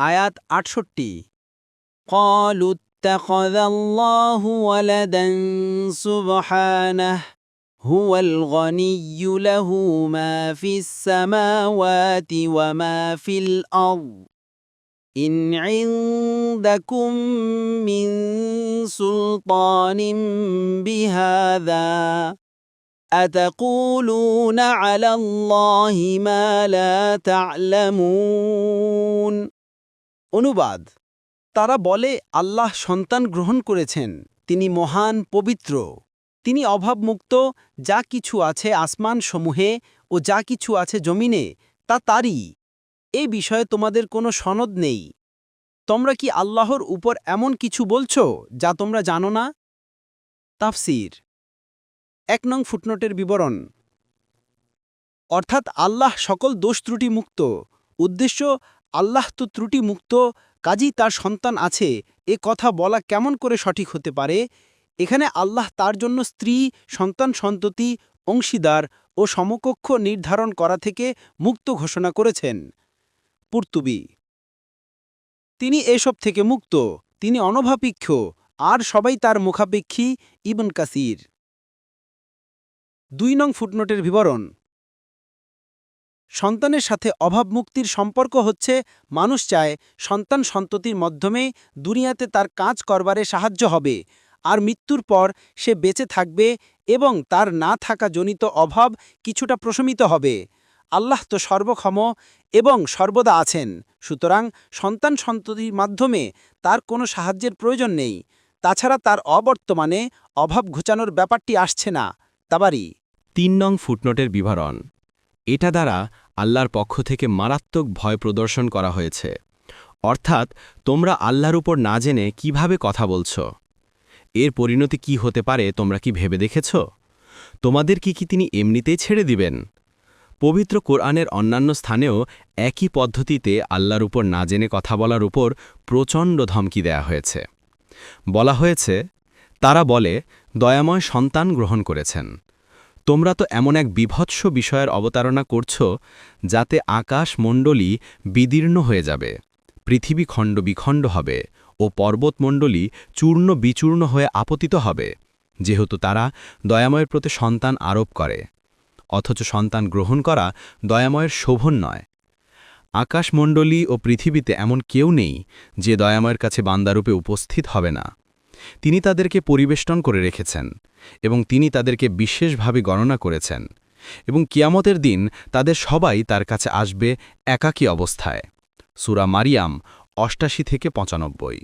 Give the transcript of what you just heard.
আয়াত আটষট্টি قالوا اتخذ الله ولدا سبحانه هو الغني له ما في السماوات وما في الأرض إن عندكم من سلطان بهذا أتقولون على الله ما لا تعلمون অনুবাদ। তারা বলে, আল্লাহ সন্তান গ্রহণ করেছেন, তিনি মহান, পবিত্র। তিনি অভাবমুক্ত, যা কিছু আছে আসমান সমূহে ও যা কিছু আছে জমিনে, তা তারই। এ বিষয়ে তোমাদের কোনো সনদ নেই। তোমরা কি আল্লাহর উপর এমন কিছু বলছো, যা তোমরা জানো না? তাফসির। এক নং ফুটনোটের বিবরণ। অর্থাৎ আল্লাহ সকল দোষ ত্রুটি মুক্ত উদ্দেশ্য আল্লাহ তো ত্রুটি মুক্ত কাজী তার সন্তান আছে, এ কথা বলা কেমন করে সঠিক হতে পারে? এখানে আল্লাহ তার জন্য স্ত্রী, সন্তান সন্ততি, অংশীদার ও সমকক্ষ নির্ধারণ করা থেকে মুক্ত ঘোষণা করেছেন। পুর্তুবি তিনি এসব থেকে মুক্ত, তিনি অনভাপেক্ষ আর সবাই তার মুখাপেক্ষী ইবন কাসির। দুই নং ফুটনোটের বিবরণ। সন্তানের সাথে অভাব মুক্তির সম্পর্ক হচ্ছে, মানুষ চায় সন্তান সন্ততির মাধ্যমে দুনিয়াতে তার কাজ করবারে সাহায্য হবে। আর মৃত্যুর পর সে বেঁচে থাকবে এবং তার না থাকা জনিত অভাব কিছুটা প্রশমিত হবে। আল্লাহ তো সর্বক্ষম এবং সর্বদা আছেন। সুতরাং সন্তান সন্ততির মাধ্যমে তার কোনো সাহায্যের প্রয়োজন নেই। তাছাড়া তার অবর্তমানে অভাব ঘোচানোর ব্যাপারটি আসছে না। তাবারি। তিন নং ফুটনোটের বিবরণ। এটা দ্বারা আল্লাহর পক্ষ থেকে মারাত্মক ভয় প্রদর্শন করা হয়েছে। অর্থাৎ, তোমরা আল্লাহর উপর না জেনে কীভাবে কথা বলছ? এর পরিণতি কি হতে পারে তোমরা কি ভেবে দেখেছ? তোমাদের কি কি তিনি এমনিতেই ছেড়ে দিবেন? পবিত্র কোরআনের অন্যান্য স্থানেও একই পদ্ধতিতে আল্লাহর উপর না জেনে কথা বলার উপর প্রচণ্ড ধমকি দেয়া হয়েছে। বলা হয়েছে, তারা বলে, দয়াময় সন্তান গ্রহণ করেছেন। তোমরা তো এমন এক বিভৎস বিষয়ের অবতারণা করছ, যাতে আকাশ মণ্ডলী বিদীর্ণ হয়ে যাবে, পৃথিবী খণ্ড বিখণ্ড হবে, ও পর্বতমণ্ডলী চূর্ণ বিচূর্ণ হয়ে আপতিত হবে, যেহেতু তারা দয়াময়ের প্রতি সন্তান আরোপ করে, অথচ সন্তান গ্রহণ করা দয়াময়ের শোভন নয়। আকাশমণ্ডলী ও পৃথিবীতে এমন কেউ নেই, যে দয়াময়ের কাছে বান্দারূপে উপস্থিত হবে না। তিনি তাদেরকে পরিবেষ্টন করে রেখেছেন এবং তিনি তাদেরকে বিশেষভাবে গণনা করেছেন এবং কিয়ামতের দিন তাদের সবাই তার কাছে আসবে একাকী অবস্থায়। সুরা মারিয়াম, অষ্টাশি থেকে পঁচানব্বই।